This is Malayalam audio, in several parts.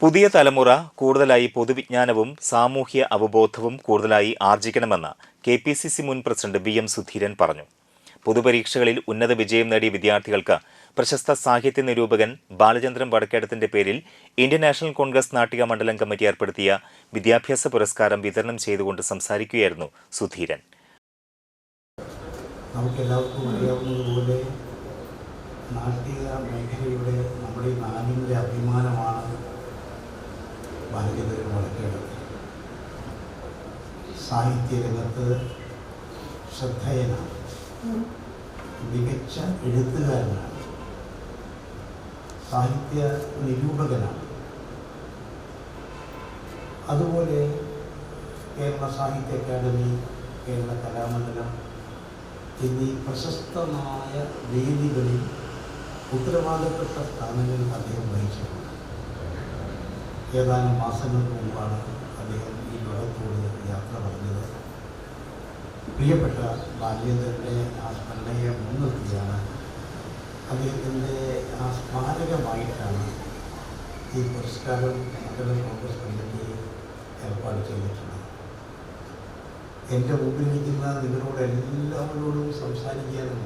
പുതിയ തലമുറ കൂടുതലായി പൊതുവിജ്ഞാനവും സാമൂഹ്യ അവബോധവും കൂടുതലായി ആർജിക്കണമെന്ന് കെ പി സി സി മുൻ പ്രസിഡന്റ് വി എം സുധീരൻ പറഞ്ഞു. പൊതുപരീക്ഷകളിൽ ഉന്നത വിജയം നേടിയ വിദ്യാർത്ഥികൾക്ക് പ്രശസ്ത സാഹിത്യ നിരൂപകൻ ബാലചന്ദ്രൻ വടക്കേടത്തിന്റെ പേരിൽ ഇന്ത്യൻ നാഷണൽ കോൺഗ്രസ് നാട്ടിക മണ്ഡലം കമ്മിറ്റി ഏർപ്പെടുത്തിയ വിദ്യാഭ്യാസ പുരസ്കാരം വിതരണം ചെയ്തുകൊണ്ട് സംസാരിക്കുകയായിരുന്നു സുധീരൻ. നമുക്കെല്ലാവർക്കും അറിയാവുന്നതുപോലെ നാട്ടിക മേഖലയുടെ നമ്മുടെ നാടിന്റെ അഭിമാനമാണ് ബാലചന്ദ്രൻ വളക്കേട് സാഹിത്യരംഗത്ത് ശ്രദ്ധേയനാണ്. മികച്ച എഴുത്തുകാരനാണ്. സാഹിത്യ നിരൂപകനാണ്. അതുപോലെ കേരള സാഹിത്യ അക്കാദമി കേരള കലാമണ്ഡലം എന്നീ പ്രശസ്തമായ വേദികളിൽ ഉത്തരവാദപ്പെട്ട സ്ഥാനങ്ങളിൽ അദ്ദേഹം വഹിച്ചിട്ടുണ്ട്. ഏതാനും മാസങ്ങൾക്ക് മുമ്പാണ് അദ്ദേഹം ഈ ലോകത്തോട് യാത്ര പറഞ്ഞത്. പ്രിയപ്പെട്ട ബാല്യന്തരുടെ ആ സ്മരണയെ മുൻനിർത്തിയാണ് അദ്ദേഹത്തിന്റെ ആ സ്മാരകമായിട്ടാണ് ഈ പുരസ്കാരം മണ്ഡലം കോൺഗ്രസ് കമ്മിറ്റി ഏർപ്പാട് ചെയ്തിട്ടുള്ളത്. എന്റെ മുമ്പിലിരിക്കുന്ന നിങ്ങളോട് എല്ലാവരോടും സംസാരിക്കാനും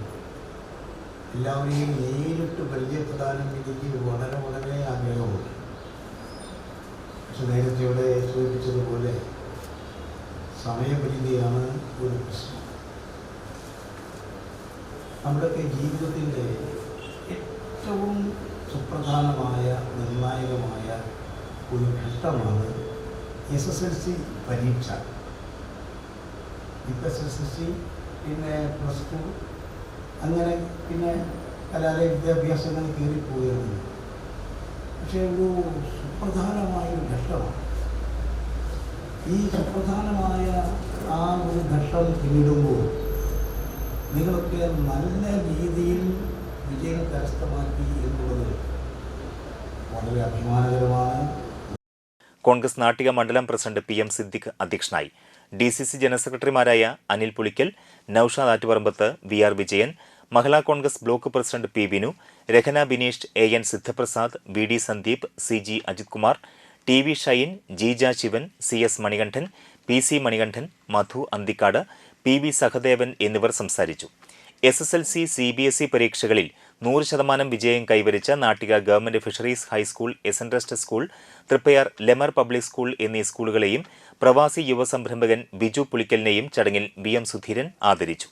എല്ലാവരെയും നേരിട്ട് പരിചയപ്പെടാനും എനിക്ക് വളരെ വളരെ ആഗ്രഹമുണ്ട്. പക്ഷെ നേരത്തെ ഇവിടെ സൂചിപ്പിച്ചതുപോലെ സമയപരിധിയാണ് ഒരു പ്രശ്നം. നമ്മുടെയൊക്കെ ജീവിതത്തിന്റെ ഏറ്റവും സുപ്രധാനമായ നിർണായകമായ ഒരു ഘട്ടമാണ് എസ് എസ് എൽ സി പരീക്ഷ. ഇപ്പം എസ് എസ് എൽ സി പിന്നെ പ്ലസ് ടു അങ്ങനെ പിന്നെ കലാലയ വിദ്യാഭ്യാസങ്ങൾ കയറിപ്പോവുകയാണ് പക്ഷേ ഒരു സുപ്രധാനമായ ഒരു ഘട്ടമാണ് ഈ സുപ്രധാനമായ ആ ഒരു ഘട്ടം പിന്നിടുമ്പോൾ നിങ്ങളൊക്കെ നല്ല രീതിയിൽ വിജയം കരസ്ഥമാക്കി എന്നുള്ളത് വളരെ അഭിമാനകരമാണ്. കോൺഗ്രസ് നാട്ടിക മണ്ഡലം പ്രസിഡന്റ് പി എം സിദ്ദിഖ് അധ്യക്ഷനായി. ഡി സി സി ജനറൽ സെക്രട്ടറിമാരായ Anil Pulikkal Naushad Attuparambath V R Vijayan Mahila Congress block president P Binu Rahana Bineesh A N Sidhaprasad V D Sandeep C G Ajith Kumar T V Shine Jeeja Sivan C S Manikandan P C Manikandan Madhu Anthikad P V Sahadevan എന്നിവർ സംസാരിച്ചു. S S L C C B S E പരീക്ഷകളിൽ നൂറ് ശതമാനം വിജയം കൈവരിച്ച Nattika government fisheries high school S N trust school Thriprayar Lemer public school എന്നീ സ്കൂളുകളെയും പ്രവാസി യുവ സംരംഭകൻ ബിജു പുളിക്കലിനെയും ചടങ്ങിൽ വി എം സുധീരൻ ആദരിച്ചു.